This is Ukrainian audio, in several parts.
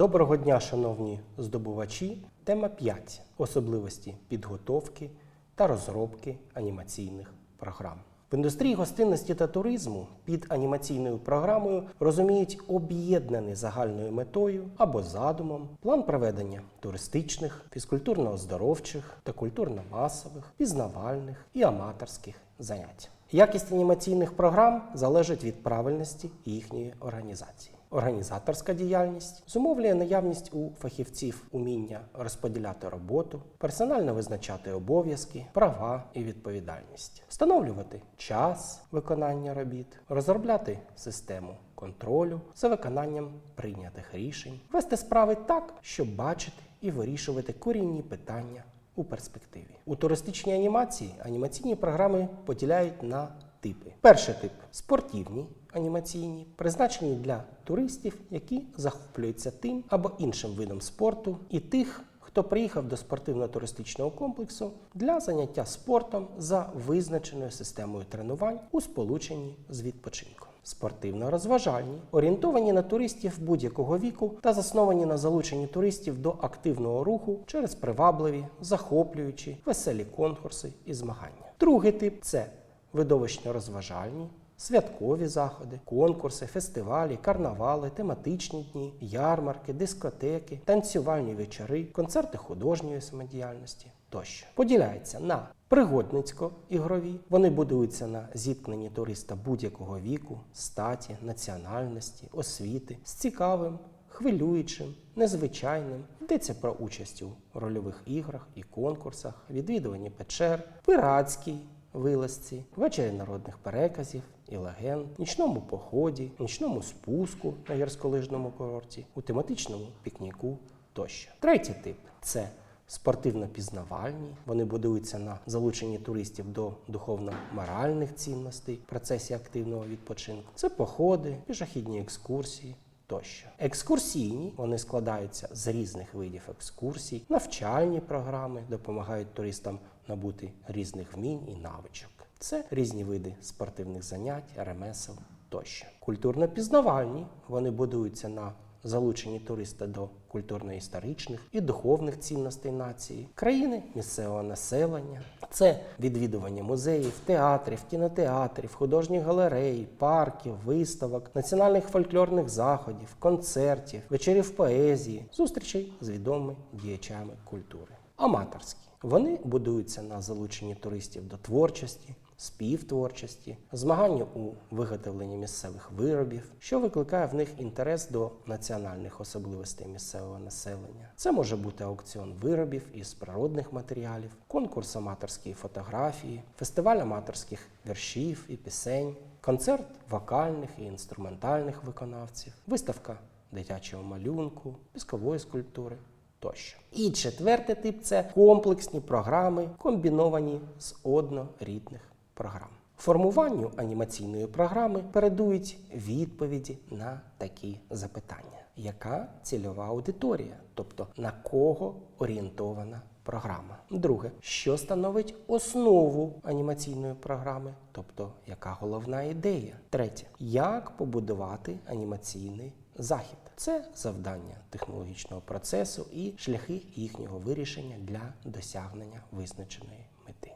Доброго дня, шановні здобувачі. Тема 5. Особливості підготовки та розробки анімаційних програм. В індустрії гостинності та туризму під анімаційною програмою розуміють об'єднаний загальною метою або задумом план проведення туристичних, фізкультурно-оздоровчих та культурно-масових, пізнавальних і аматорських занять. Якість анімаційних програм залежить від правильності їхньої організації. Організаторська діяльність зумовлює наявність у фахівців уміння розподіляти роботу, персонально визначати обов'язки, права і відповідальність, встановлювати час виконання робіт, розробляти систему контролю за виконанням прийнятих рішень, вести справи так, щоб бачити і вирішувати корінні питання у перспективі. У туристичній анімації анімаційні програми поділяють на типи. Перший тип спортивні анімаційні, призначені для туристів, які захоплюються тим або іншим видом спорту, і тих, хто приїхав до спортивно-туристичного комплексу для заняття спортом за визначеною системою тренувань у сполученні з відпочинком. Спортивно-розважальні, орієнтовані на туристів будь-якого віку та засновані на залученні туристів до активного руху через привабливі, захоплюючі, веселі конкурси і змагання. Другий тип це видовищно-розважальні, святкові заходи, конкурси, фестивалі, карнавали, тематичні дні, ярмарки, дискотеки, танцювальні вечори, концерти художньої самодіяльності тощо. Поділяється на пригодницько-ігрові. Вони будуються на зіткненні туриста будь-якого віку, статі, національності, освіти з цікавим. Хвилюючим, незвичайним йдеться про участь у рольових іграх і конкурсах, відвідуванні печер, пиратській вилазці, вечері народних переказів і легенд, нічному поході, нічному спуску на гірськолижному курорті, у тематичному пікніку тощо. Третій тип це спортивно-пізнавальні. Вони будуються на залученні туристів до духовно-моральних цінностей в процесі активного відпочинку. Це походи, пішохідні екскурсії. Тощо екскурсійні вони складаються з різних видів екскурсій, навчальні програми допомагають туристам набути різних вмінь і навичок. Це різні види спортивних занять, ремесел тощо. Культурно-пізнавальні вони будуються на залученні туриста до культурно-історичних і духовних цінностей нації, країни місцевого населення. Це відвідування музеїв, театрів, кінотеатрів, художніх галерей, парків, виставок, національних фольклорних заходів, концертів, вечорів поезії, зустрічей з відомими діячами культури. Аматорські вони будуються на залученні туристів до творчості, співтворчості, змагання у виготовленні місцевих виробів, що викликає в них інтерес до національних особливостей місцевого населення. Це може бути аукціон виробів із природних матеріалів, конкурс аматорської фотографії, фестиваль аматорських віршів і пісень, концерт вокальних і інструментальних виконавців, виставка дитячого малюнку, піскової скульптури тощо. І четвертий тип це комплексні програми, комбіновані з однорідних програм. Формуванню анімаційної програми передують відповіді на такі запитання: яка цільова аудиторія, тобто на кого орієнтована програма? Друге, що становить основу анімаційної програми, тобто яка головна ідея? Третє, як побудувати анімаційний захід? Це завдання технологічного процесу і шляхи їхнього вирішення для досягнення визначеної.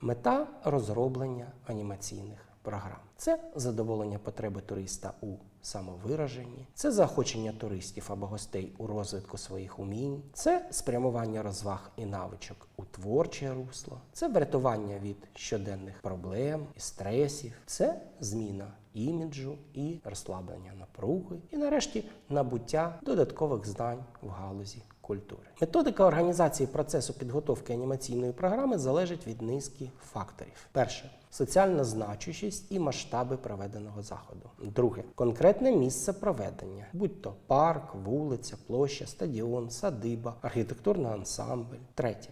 Мета розроблення анімаційних програм. Це задоволення потреби туриста у самовираженні, це заохочення туристів або гостей у розвитку своїх умінь, це спрямування розваг і навичок у творче русло, це врятування від щоденних проблем і стресів, це зміна іміджу і розслаблення напруги, і нарешті набуття додаткових знань в галузі культури. Методика організації процесу підготовки анімаційної програми залежить від низки факторів. Перше соціальна значущість і масштаби проведеного заходу. Друге конкретне місце проведення, будь то парк, вулиця, площа, стадіон, садиба, архітектурний ансамбль. Третє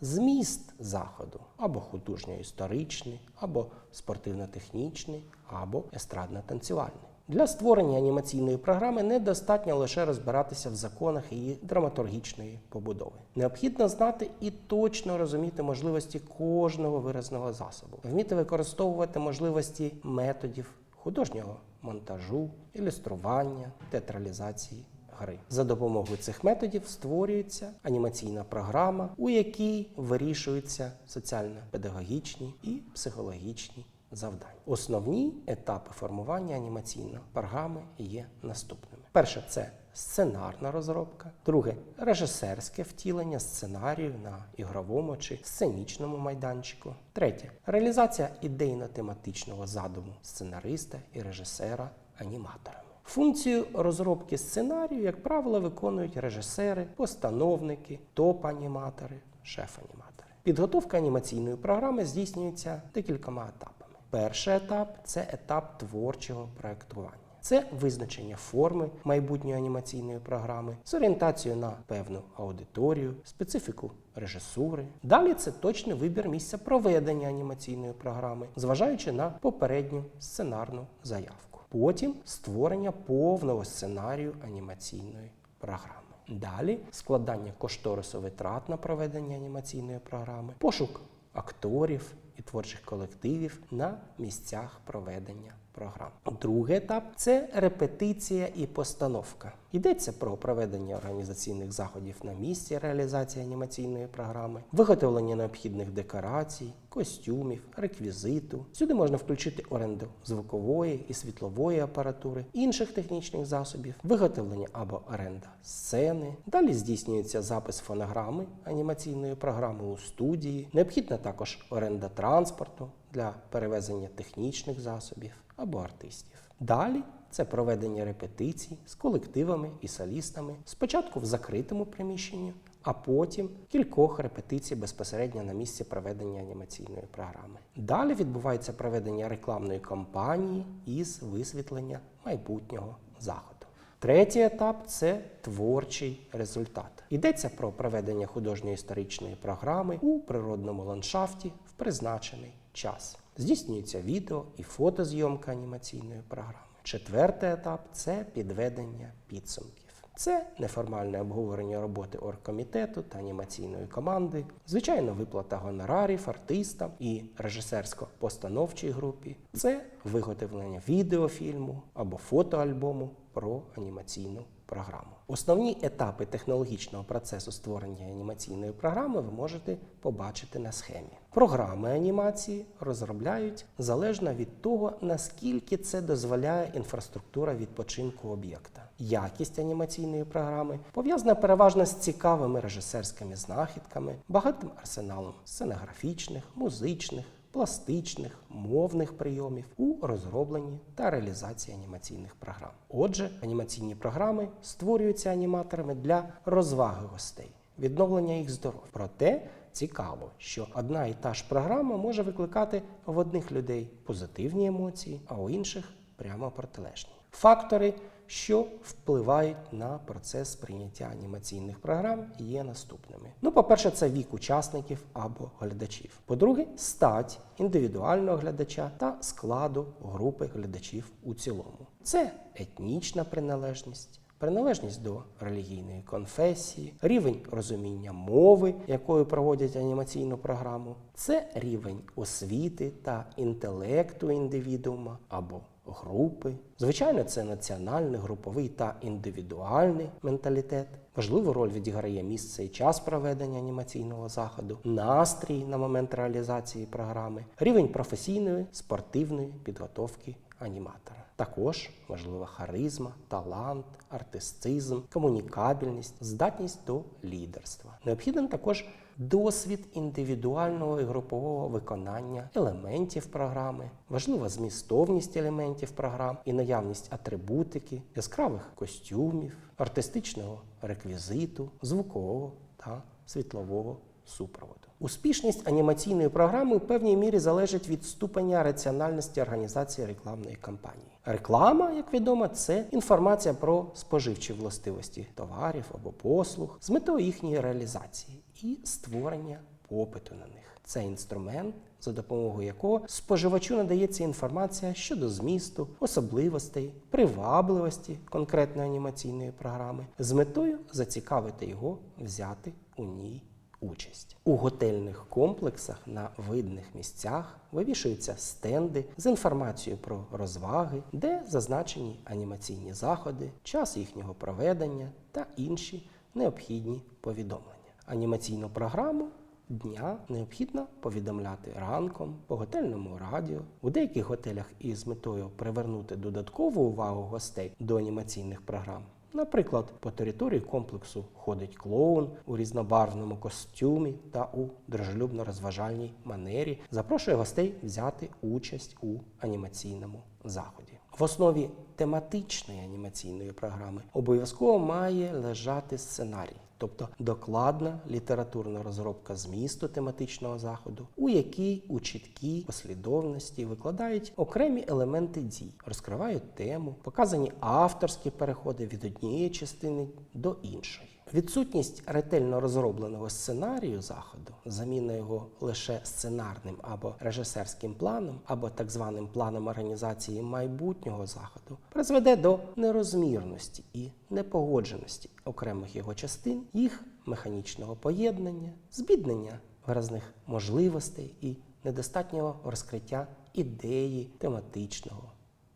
зміст заходу або художньо-історичний, або спортивно-технічний, або естрадно-танцювальний. Для створення анімаційної програми недостатньо лише розбиратися в законах її драматургічної побудови. Необхідно знати і точно розуміти можливості кожного виразного засобу, вміти використовувати можливості методів художнього монтажу, ілюстрування, театралізації гри. За допомогою цих методів створюється анімаційна програма, у якій вирішуються соціально-педагогічні і психологічні завдань. Основні етапи формування анімаційної програми є наступними: перше це сценарна розробка, друге режисерське втілення сценарію на ігровому чи сценічному майданчику. Третє реалізація ідейно-тематичного задуму сценариста і режисера аніматорами. Функцію розробки сценарію, як правило, виконують режисери, постановники, топ-аніматори, шеф-аніматори. Підготовка анімаційної програми здійснюється декількома етапами. Перший етап це етап творчого проектування. Це визначення форми майбутньої анімаційної програми з орієнтацією на певну аудиторію, специфіку режисури. Далі це точний вибір місця проведення анімаційної програми, зважаючи на попередню сценарну заявку. Потім створення повного сценарію анімаційної програми. Далі складання кошторису витрат на проведення анімаційної програми, пошук акторів і творчих колективів на місцях проведення програм. Другий етап це репетиція і постановка. Йдеться про проведення організаційних заходів на місці реалізації анімаційної програми, виготовлення необхідних декорацій, костюмів, реквізиту. Сюди можна включити оренду звукової і світлової апаратури, інших технічних засобів, виготовлення або оренда сцени. Далі здійснюється запис фонограми анімаційної програми у студії. Необхідна також оренда транспорту для перевезення технічних засобів або артистів. Далі це проведення репетицій з колективами і солістами, спочатку в закритому приміщенні, а потім кількох репетицій безпосередньо на місці проведення анімаційної програми. Далі відбувається проведення рекламної кампанії із висвітлення майбутнього заходу. Третій етап це творчий результат. Йдеться про проведення художньої історичної програми у природному ландшафті в призначений час. Здійснюється відео і фотозйомка анімаційної програми. Четвертий етап це підведення підсумків. Це неформальне обговорення роботи оргкомітету та анімаційної команди, звичайно, виплата гонорарів артистам і режисерсько-постановчій групі. Це виготовлення відеофільму або фотоальбому про анімаційну програму. Основні етапи технологічного процесу створення анімаційної програми ви можете побачити на схемі. Програми анімації розробляють залежно від того, наскільки це дозволяє інфраструктура відпочинку об'єкта. Якість анімаційної програми пов'язана переважно з цікавими режисерськими знахідками, багатим арсеналом сценографічних, музичних, пластичних, мовних прийомів у розробленні та реалізації анімаційних програм. Отже, анімаційні програми створюються аніматорами для розваги гостей, відновлення їх здоров'я. Проте цікаво, що одна і та ж програма може викликати в одних людей позитивні емоції, а у інших прямо протилежні. Фактори, що впливають на процес сприйняття анімаційних програм, є наступними. Ну, по-перше, це вік учасників або глядачів. По-друге, стать індивідуального глядача та складу групи глядачів у цілому. Це етнічна приналежність. Приналежність до релігійної конфесії, рівень розуміння мови, якою проводять анімаційну програму, це рівень освіти та інтелекту індивідуума або групи. Звичайно, це національний, груповий та індивідуальний менталітет. Важливу роль відіграє місце і час проведення анімаційного заходу, настрій на момент реалізації програми, рівень професійної спортивної підготовки аніматора. Також важлива харизма, талант, артистизм, комунікабельність, здатність до лідерства. Необхідним також досвід індивідуального і групового виконання елементів програми, важлива змістовність елементів програм і наявність атрибутики, яскравих костюмів, артистичного реквізиту, звукового та світлового супроводу. Успішність анімаційної програми в певній мірі залежить від ступеня раціональності організації рекламної кампанії. Реклама, як відомо, це інформація про споживчі властивості товарів або послуг з метою їхньої реалізації і створення попиту на них. Це інструмент, за допомогою якого споживачу надається інформація щодо змісту, особливостей, привабливості конкретної анімаційної програми з метою зацікавити його взяти у ній участь. У готельних комплексах на видних місцях вивішуються стенди з інформацією про розваги, де зазначені анімаційні заходи, час їхнього проведення та інші необхідні повідомлення. Анімаційну програму дня необхідно повідомляти ранком по готельному радіо. У деяких готелях із метою привернути додаткову увагу гостей до анімаційних програм. Наприклад, по території комплексу ходить клоун у різнобарвному костюмі та у дружелюбно-розважальній манері, запрошує гостей взяти участь у анімаційному заході. В основі тематичної анімаційної програми обов'язково має лежати сценарій, тобто докладна літературна розробка змісту тематичного заходу, у якій у чіткій послідовності викладають окремі елементи дій, розкривають тему, показані авторські переходи від однієї частини до іншої. Відсутність ретельно розробленого сценарію заходу, заміна його лише сценарним або режисерським планом, або так званим планом організації майбутнього заходу, призведе до нерозмірності і непогодженості окремих його частин, їх механічного поєднання, збіднення виразних можливостей і недостатнього розкриття ідеї тематичного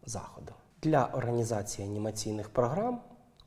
заходу. Для організації анімаційних програм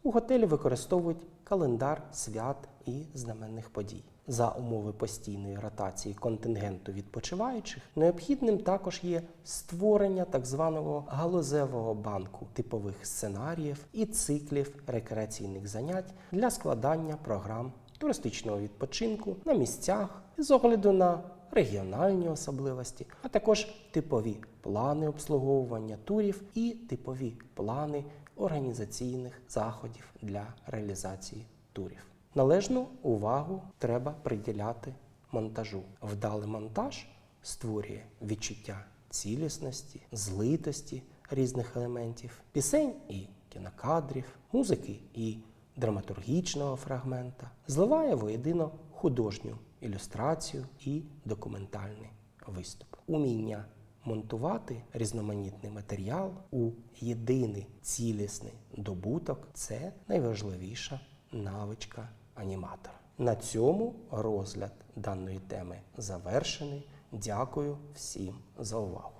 у готелі використовують календар свят і знаменних подій. За умови постійної ротації контингенту відпочиваючих необхідним також є створення так званого галузевого банку типових сценаріїв і циклів рекреаційних занять для складання програм туристичного відпочинку на місцях з огляду на регіональні особливості, а також типові плани обслуговування турів і типові плани організаційних заходів для реалізації турів. Належну увагу треба приділяти монтажу. Вдалий монтаж створює відчуття цілісності, злитості різних елементів, пісень і кінокадрів, музики і драматургічного фрагмента, зливає воєдино художню ілюстрацію і документальний виступ. Уміння монтувати різноманітний матеріал у єдиний цілісний добуток це найважливіша навичка аніматора. На цьому розгляд даної теми завершений. Дякую всім за увагу.